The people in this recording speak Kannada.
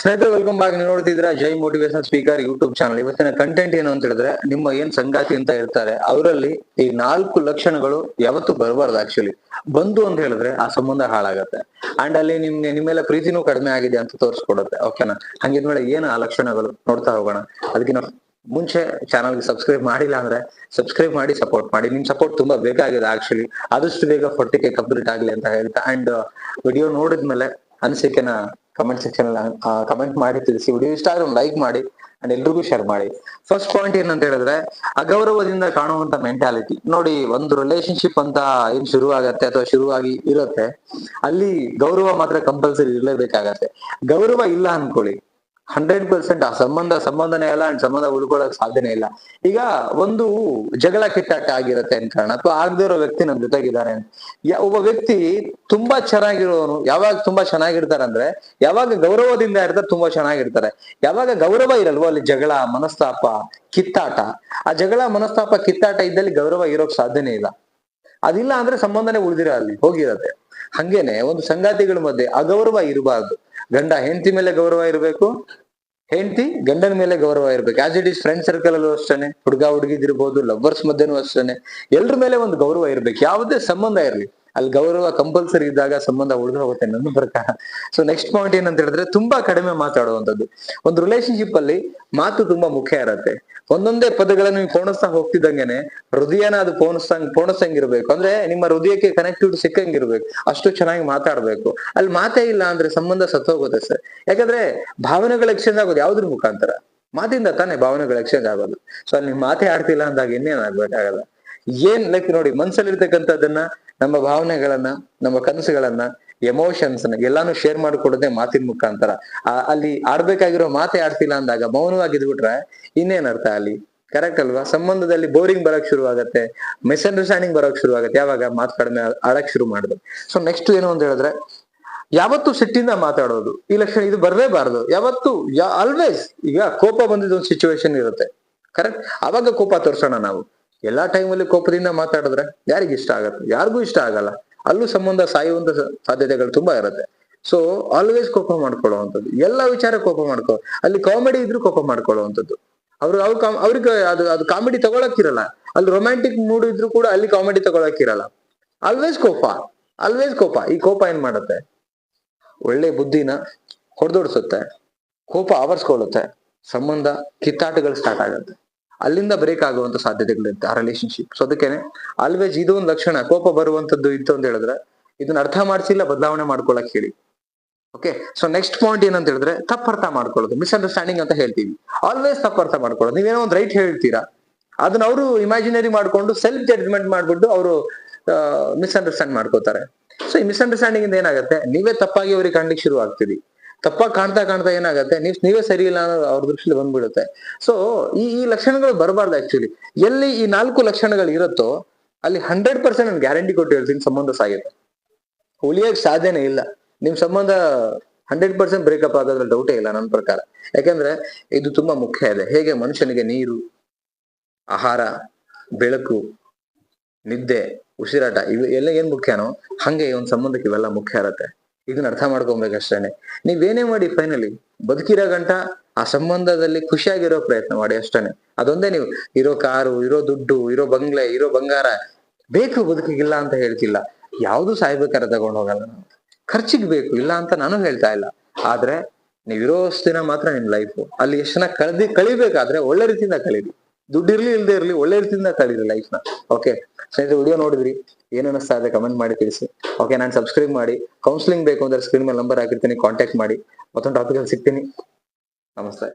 ಸ್ನೇಹಿತರೆ ವೆಲ್ಕಮ್ ಬ್ಯಾಕ್ ನೀವು ನೋಡ್ತಿದ್ರ Jai motivation speaker YouTube channel ಇವತ್ತಿನ ಕಂಟೆಂಟ್ ಏನು ಅಂತ ಹೇಳಿದ್ರೆ, ನಿಮ್ಮ ಏನ್ ಸಂಗಾತಿ ಅಂತ ಇರ್ತಾರೆ ಅವರಲ್ಲಿ ಈ ನಾಲ್ಕು ಲಕ್ಷಣಗಳು ಯಾವತ್ತು ಬರಬಾರ್ದು ಆಕ್ಚುಲಿ ಬಂದು ಅಂತ ಹೇಳಿದ್ರೆ ಆ ಸಂಬಂಧ ಹಾಳಾಗತ್ತೆ. ಅಂಡ್ ಅಲ್ಲಿ ನಿಮ್ಗೆ ನಿಮ್ಮೆಲ್ಲ ಪ್ರೀತಿನೂ ಕಡಿಮೆ ಆಗಿದೆ ಅಂತ ತೋರಿಸ್ಕೊಡುತ್ತೆ. ಓಕೆನಾ ಹಂಗಿದ್ಮೇಲೆ ಏನು ಆ ಲಕ್ಷಣಗಳು? ನೋಡ್ತಾ ಹೋಗೋಣ. ಅದಕ್ಕಿಂತ ಮುಂಚೆ ಚಾನಲ್ಗೆ ಸಬ್ಸ್ಕ್ರೈಬ್ ಮಾಡಿಲ್ಲ ಅಂದ್ರೆ ಸಬ್ಸ್ಕ್ರೈಬ್ ಮಾಡಿ ಸಪೋರ್ಟ್ ಮಾಡಿ. ನಿಮ್ ಸಪೋರ್ಟ್ ತುಂಬಾ ಬೇಕಾಗಿದೆ ಆಕ್ಚುಲಿ ಆದಷ್ಟು ಬೇಗ ಫೋರ್ಟಿಗೆ ಕಂಪ್ಲೀಟ್ ಆಗ್ಲಿ ಅಂತ ಹೇಳ್ತಾ. ಅಂಡ್ ವಿಡಿಯೋ ನೋಡಿದ್ಮೇಲೆ ಅನಿಸಿಕೆನ ಕಮೆಂಟ್ ಸೆಕ್ಷನ್ ಕಮೆಂಟ್ ಮಾಡಿ ತಿಳಿಸಿ ವಿಡಿಯೋ ಇಷ್ಟ ಆದ್ರೆ ಲೈಕ್ ಮಾಡಿ ಅಂಡ್ ಎಲ್ರಿಗೂ ಶೇರ್ ಮಾಡಿ. ಫಸ್ಟ್ ಪಾಯಿಂಟ್ ಏನಂತ ಹೇಳಿದ್ರೆ, ಅಗೌರವದಿಂದ ಕಾಣುವಂತ ಮೆಂಟಾಲಿಟಿ ನೋಡಿ, ಒಂದು ರಿಲೇಶನ್ಶಿಪ್ ಅಂತ ಏನ್ ಶುರು ಆಗತ್ತೆ ಅಥವಾ ಶುರುವಾಗಿ ಇರುತ್ತೆ, ಅಲ್ಲಿ ಗೌರವ ಮಾತ್ರ ಕಂಪಲ್ಸರಿ ಇರಲೇಬೇಕಾಗತ್ತೆ. ಗೌರವ ಇಲ್ಲ ಅನ್ಕೊಳ್ಳಿ. ಹಂಡ್ರೆಡ್ ಪರ್ಸೆಂಟ್ ಆ ಸಂಬಂಧ, ಸಂಬಂಧನೇ ಇಲ್ಲ ಅಂಡ್ ಸಂಬಂಧ ಉಳ್ಕೊಳಕ್ ಸಾಧ್ಯನೇ ಇಲ್ಲ. ಈಗ ಒಂದು ಜಗಳ ಕಿತ್ತಾಟ ಆಗಿರುತ್ತೆ ಕಾರಣ ಅಥವಾ ಆಗದೇ ಇರೋ ವ್ಯಕ್ತಿ ನಮ್ ಜೊತೆಗಿದ್ದಾರೆ ಒಬ್ಬ ವ್ಯಕ್ತಿ ತುಂಬಾ ಚೆನ್ನಾಗಿರೋನು, ಯಾವಾಗ ತುಂಬಾ ಚೆನ್ನಾಗಿರ್ತಾರೆ ಅಂದ್ರೆ, ಯಾವಾಗ ಗೌರವದಿಂದ ಇರ್ತಾರೆ ತುಂಬಾ ಚೆನ್ನಾಗಿರ್ತಾರೆ. ಯಾವಾಗ ಗೌರವ ಇರಲ್ವೋ, ಅಲ್ಲಿ ಜಗಳ, ಮನಸ್ತಾಪ, ಕಿತ್ತಾಟ. ಆ ಜಗಳ, ಮನಸ್ತಾಪ, ಕಿತ್ತಾಟ ಇದ್ದಲ್ಲಿ ಗೌರವ ಇರೋಕ್ ಸಾಧ್ಯನೇ ಇಲ್ಲ. ಅದಿಲ್ಲ ಅಂದ್ರೆ ಸಂಬಂಧನೇ ಉಳಿದಿರ ಅಲ್ಲಿ, ಹೋಗಿರತ್ತೆ. ಹಂಗೇನೆ, ಒಂದು ಸಂಗಾತಿಗಳ ಮಧ್ಯೆ ಅಗೌರವ ಇರಬಾರ್ದು. ಗಂಡ ಹೆಂಡತಿ ಮೇಲೆ ಗೌರವ ಇರಬೇಕು, ಹೆಂಡತಿ ಗಂಡನ ಮೇಲೆ ಗೌರವ ಇರಬೇಕು. As it is friend circle ಅಲ್ಲೂ ಅಷ್ಟೇನೆ, ಹುಡುಗ ಹುಡುಗಿದಿರ್ಬೋದು ಲವರ್ಸ್ ಮಧ್ಯನೂ ಅಷ್ಟೇನೆ. ಎಲ್ರ ಮೇಲೆ ಒಂದು ಗೌರವ ಇರಬೇಕು. ಯಾವುದೇ ಸಂಬಂಧ ಇರ್ಲಿ. ಅಲ್ಲಿ ಗೌರವ ಕಂಪಲ್ಸರಿ ಇದ್ದಾಗ ಸಂಬಂಧ ಉಳಿದು ಹೋಗುತ್ತೆ ನನ್ನ ಪ್ರಕಾರ. ಸೊ ನೆಕ್ಸ್ಟ್ ಪಾಯಿಂಟ್ ಏನಂತ ಹೇಳಿದ್ರೆ ತುಂಬಾ ಕಡಿಮೆ ಮಾತಾಡುವಂತದ್ದು ಒಂದು ರಿಲೇಶನ್ಶಿಪ್ ಅಲ್ಲಿ ಮಾತು ತುಂಬಾ ಮುಖ್ಯ ಇರತ್ತೆ. ಒಂದೊಂದೇ ಪದಗಳನ್ನು ನೀವು ಪೋಣಿಸ್ತಾ ಹೋಗ್ತಿದ್ದಂಗೆನೆ ಹೃದಯನ ಅದು ಪೋಣಿಸ್ದಂಗ್ ಪೋಣಿಸಂಗಿರ್ಬೇಕು ಅಂದ್ರೆ ನಿಮ್ಮ ಹೃದಯಕ್ಕೆ ಕನೆಕ್ಟಿವಿಟಿ ಸಿಕ್ಕಂಗಿರ್ಬೇಕು. ಅಷ್ಟು ಚೆನ್ನಾಗಿ ಮಾತಾಡ್ಬೇಕು. ಅಲ್ಲಿ ಮಾತೇ ಇಲ್ಲ ಅಂದ್ರೆ ಸಂಬಂಧ ಸತ್ತೋಗುತ್ತೆ ಸರ್. ಯಾಕಂದ್ರೆ ಭಾವನೆಗಳ ಎಕ್ಸ್ಚೇಂಜ್ ಆಗೋದು ಯಾವ್ದ್ರ ಮುಖಾಂತರ? ಮಾತಿಂದ ತಾನೇ ಭಾವನೆಗಳ ಎಕ್ಸ್ಚೇಂಜ್ ಆಗೋದು. ಸೊ ಅಲ್ಲಿ ನೀವು ಮಾತೇ ಆಡ್ತಿಲ್ಲ ಅಂದಾಗ ಇನ್ನೇನ್ ಆಗ್ಬೇಕಾಗಲ್ಲ? ಏನ್ ಲೈಕ್ ನೋಡಿ, ಮನ್ಸಲ್ಲಿರ್ತಕ್ಕಂಥದ್ದನ್ನ, ನಮ್ಮ ಭಾವನೆಗಳನ್ನ, ನಮ್ಮ ಕನಸುಗಳನ್ನ ಎಮೋಷನ್ಸ್ ಎಲ್ಲಾನು ಶೇರ್ ಮಾಡ್ಕೊಡೋದೇ ಮಾತಿನ ಮುಖಾಂತರ. ಅಲ್ಲಿ ಆಡ್ಬೇಕಾಗಿರೋ ಮಾತೇ ಆಡ್ತಿಲ್ಲ ಅಂದಾಗ ಮೌನವಾಗಿ ಇದ್ಬಿಟ್ರೆ ಇನ್ನೇನ್ ಅರ್ಥ ಅಲ್ಲಿ? ಕರೆಕ್ಟ್ ಅಲ್ವಾ? ಸಂಬಂಧದಲ್ಲಿ ಬೋರಿಂಗ್ ಬರಕ್ ಶುರು ಆಗತ್ತೆ ಮಿಸ್ಅಂಡರ್ಸ್ಟ್ಯಾಂಡಿಂಗ್ ಬರಕ್ ಶುರು ಆಗತ್ತೆ ಯಾವಾಗ ಮಾತು ಕಡಿಮೆ ಆಡಕ್ ಶುರು ಮಾಡಿದ್ರು ಸೊ ನೆಕ್ಸ್ಟ್ ಏನು ಅಂತ ಹೇಳಿದ್ರೆ, ಯಾವತ್ತು ಸಿಟ್ಟಿಂದ ಮಾತಾಡೋದು, ಈ ಲಕ್ಷಣ ಇದು ಬರಲೇಬಾರದು. ಯಾವತ್ತು ಆಲ್ವೇಸ್ ಈಗ ಕೋಪ ಬಂದಿದ್ದ ಒಂದು ಸಿಚುವೇಶನ್ ಇರುತ್ತೆ. ಕರೆಕ್ಟ್ ಅವಾಗ ಕೋಪ ತೋರ್ಸೋಣ ನಾವು. ಎಲ್ಲಾ ಟೈಮಲ್ಲಿ ಕೋಪದಿಂದ ಮಾತಾಡಿದ್ರೆ ಯಾರಿಗ ಇಷ್ಟ ಆಗತ್ತೆ? ಯಾರಿಗೂ ಇಷ್ಟ ಆಗಲ್ಲ. ಅಲ್ಲೂ ಸಂಬಂಧ ಸಾಯುವಂತ ಸಾಧ್ಯತೆಗಳು ತುಂಬಾ ಇರುತ್ತೆ. ಸೊ ಆಲ್ವೇಸ್ ಕೋಪ ಮಾಡ್ಕೊಳ್ಳುವಂಥದ್ದು. ಎಲ್ಲ ವಿಚಾರ ಕೋಪ ಮಾಡ್ಕೊ, ಅಲ್ಲಿ ಕಾಮಿಡಿ ಇದ್ರೂ ಕೋಪ ಮಾಡ್ಕೊಳ್ಳುವಂಥದ್ದು. ಅವ್ರು ಅವ್ರು ಅವ್ರಿಗೆ ಅದು ಅದು ಕಾಮಿಡಿ ತಗೊಳಕ್ಕಿರಲ್ಲ. ಅಲ್ಲಿ ರೊಮ್ಯಾಂಟಿಕ್ ಮೂಡ್ ಇದ್ರೂ ಕೂಡ ಅಲ್ಲಿ ಕಾಮಿಡಿ ತಗೊಳಕ್ಕಿರಲ್ಲ. ಆಲ್ವೇಸ್ ಕೋಪ. ಆಲ್ವೇಸ್ ಕೋಪ. ಈ ಕೋಪ ಏನ್ ಮಾಡುತ್ತೆ? ಒಳ್ಳೆ ಬುದ್ಧಿನ ಹೊಡೆದೋಡ್ಸುತ್ತೆ. ಕೋಪ ಆವರಿಸ್ಕೊಳ್ಳುತ್ತೆ. ಸಂಬಂಧ ಕಿತ್ತಾಟಗಳು ಸ್ಟಾರ್ಟ್ ಆಗುತ್ತೆ. ಅಲ್ಲಿಂದ ಬ್ರೇಕ್ ಆಗುವಂತ ಸಾಧ್ಯತೆಗಳಿರುತ್ತೆ ಆ ರಿಲೇಶನ್ಶಿಪ್ ಸೊ ಅದಕ್ಕೇನೆ ಆಲ್ವೇಸ್ ಇದು ಒಂದು ಲಕ್ಷಣ, ಕೋಪ ಬರುವಂತದ್ದು ಇತ್ತು ಅಂತ ಹೇಳಿದ್ರೆ ಇದನ್ನ ಅರ್ಥ ಮಾಡಿಸಿಲ್ಲ, ಬದಲಾವಣೆ ಮಾಡ್ಕೊಳಕ್ ಹೇಳಿ. ಓಕೆ ಸೊ ನೆಕ್ಸ್ಟ್ ಪಾಯಿಂಟ್ ಏನಂತ ಹೇಳಿದ್ರೆ ತಪ್ಪರ್ಥ ಮಾಡ್ಕೊಳ್ಳೋದು ಮಿಸ್ಅಂಡರ್ಸ್ಟ್ಯಾಂಡಿಂಗ್ ಅಂತ ಹೇಳ್ತೀವಿ. ಆಲ್ವೇಸ್ ತಪ್ಪರ್ಥ ಮಾಡ್ಕೊಳ್ಳೋದು. ನೀವೇನೋ ಒಂದು ರೈಟ್ ಹೇಳ್ತೀರಾ? ಅದನ್ನ ಅವರು ಇಮ್ಯಾಜಿನರಿ ಮಾಡ್ಕೊಂಡು ಸೆಲ್ಫ್ ಜಡ್ಜ್ಮೆಂಟ್ ಮಾಡ್ಬಿಟ್ಟು ಅವರು ಮಿಸ್ಅಂಡರ್ಸ್ಟ್ಯಾಂಡ್ ಮಾಡ್ಕೋತಾರೆ. ಸೊ ಈ ಮಿಸ್ಅಂಡರ್ಸ್ಟ್ಯಾಂಡಿಂಗ್ ಇಂದ ಏನಾಗುತ್ತೆ? ನೀವೇ ತಪ್ಪಾಗಿ ಅವ್ರಿಗೆ ಕಾಣ್ಲಿಕ್ಕೆ ಶುರು ಆಗ್ತೀರಿ ತಪ್ಪಾಗಿ ಕಾಣ್ತಾ ಕಾಣ್ತಾ ಏನಾಗುತ್ತೆ? ನೀವು, ನೀವೇ ಸರಿ ಇಲ್ಲ ಅನ್ನೋದು ಅವ್ರ ದೃಷ್ಟಿಲಿ ಬಂದ್ಬಿಡುತ್ತೆ. ಸೊ ಈ ಈ ಲಕ್ಷಣಗಳು ಬರಬಾರ್ದು ಆಕ್ಚುಲಿ ಎಲ್ಲಿ ಈ ನಾಲ್ಕು ಲಕ್ಷಣಗಳು ಇರುತ್ತೋ, ಅಲ್ಲಿ ಹಂಡ್ರೆಡ್ ಪರ್ಸೆಂಟ್ ನಾನು ಗ್ಯಾರಂಟಿ ಕೊಟ್ಟು ಹೇಳ್ತೀನಿ, ಸಂಬಂಧ ಸಾಗುತ್ತೆ ಉಳಿಯೋಕೆ ಸಾಧ್ಯನೇ ಇಲ್ಲ. ನಿಮ್ ಸಂಬಂಧ ಹಂಡ್ರೆಡ್ ಪರ್ಸೆಂಟ್ ಬ್ರೇಕಪ್ ಆಗೋದ್ರಲ್ಲಿ ಡೌಟೇ ಇಲ್ಲ ನನ್ನ ಪ್ರಕಾರ. ಯಾಕಂದ್ರೆ ಇದು ತುಂಬಾ ಮುಖ್ಯ ಇದೆ. ಹೇಗೆ ಮನುಷ್ಯನಿಗೆ ನೀರು, ಆಹಾರ, ಬೆಳಕು, ನಿದ್ದೆ, ಉಸಿರಾಟ, ಇವು ಎಲ್ಲ ಏನ್ ಮುಖ್ಯನೋ, ಹಂಗೆ ಒಂದ್ ಸಂಬಂಧಕ್ಕೆ ಇವೆಲ್ಲ ಮುಖ್ಯ ಇರತ್ತೆ. ಇದನ್ನ ಅರ್ಥ ಮಾಡ್ಕೊಬೇಕಷ್ಟೇನೆ. ನೀವೇನೇ ಮಾಡಿ ಫೈನಲಿ ಬದುಕಿರೋ ಗಂಟ ಆ ಸಂಬಂಧದಲ್ಲಿ ಖುಷಿಯಾಗಿರೋ ಪ್ರಯತ್ನ ಮಾಡಿ ಅಷ್ಟೇನೆ. ಅದೊಂದೇ ನೀವು, ಇರೋ ಕಾರು, ಇರೋ ದುಡ್ಡು, ಇರೋ ಬಂಗ್ಲೆ, ಇರೋ ಬಂಗಾರ, ಬೇಕು ಬದುಕಿಗಿಲ್ಲ ಅಂತ ಹೇಳ್ತಿಲ್ಲ. ಯಾವುದು ಸಾಯ್ಬೇಕಾದ್ರೆ ತಗೊಂಡು ಹೋಗಲ್ಲ ಖರ್ಚಿಗೆ ಬೇಕು, ಇಲ್ಲ ಅಂತ ನಾನು ಹೇಳ್ತಾ ಇಲ್ಲ. ಆದ್ರೆ ನೀವ್ ಇರೋ ದಿನ ಮಾತ್ರ ನಿಮ್ ಲೈಫ್ ಅಲ್ಲಿ ಎಷ್ಟು ಜನ ಕಳೆದಿ, ಕಳಿಬೇಕಾದ್ರೆ ಒಳ್ಳೆ ರೀತಿಯಿಂದ ಕಳೀರಿ. ದುಡ್ಡು ಇರ್ಲಿ, ಇಲ್ದೇ ಇರ್ಲಿ ಒಳ್ಳೆ ರೀತಿಯಿಂದ ಕಳೀರಿ ಲೈಫ್ನ. ಓಕೆ ಸ್ನೇಹಿತರೆ ವಿಡಿಯೋ ನೋಡಿದ್ರಿ? ಏನ್ ಅನಿಸ್ತಾ ಇದೆ ಕಮೆಂಟ್ ಮಾಡಿ ತಿಳಿಸಿ. ಓಕೆ ನಾನು ಸಬ್ಸ್ಕ್ರೈಬ್ ಮಾಡಿ. ಕೌನ್ಸಿಲಿಂಗ್ ಬೇಕು ಅಂದ್ರೆ ಸ್ಕ್ರೀನ್ ಮೇಲೆ ನಂಬರ್ ಹಾಕಿರ್ತೀನಿ ಕಾಂಟ್ಯಾಕ್ಟ್ ಮಾಡಿ. ಮತ್ತೊಂದು ಟಾಪಿಕ್ ಅಲ್ಲಿ ಸಿಗ್ತೀನಿ. ನಮಸ್ತೆ.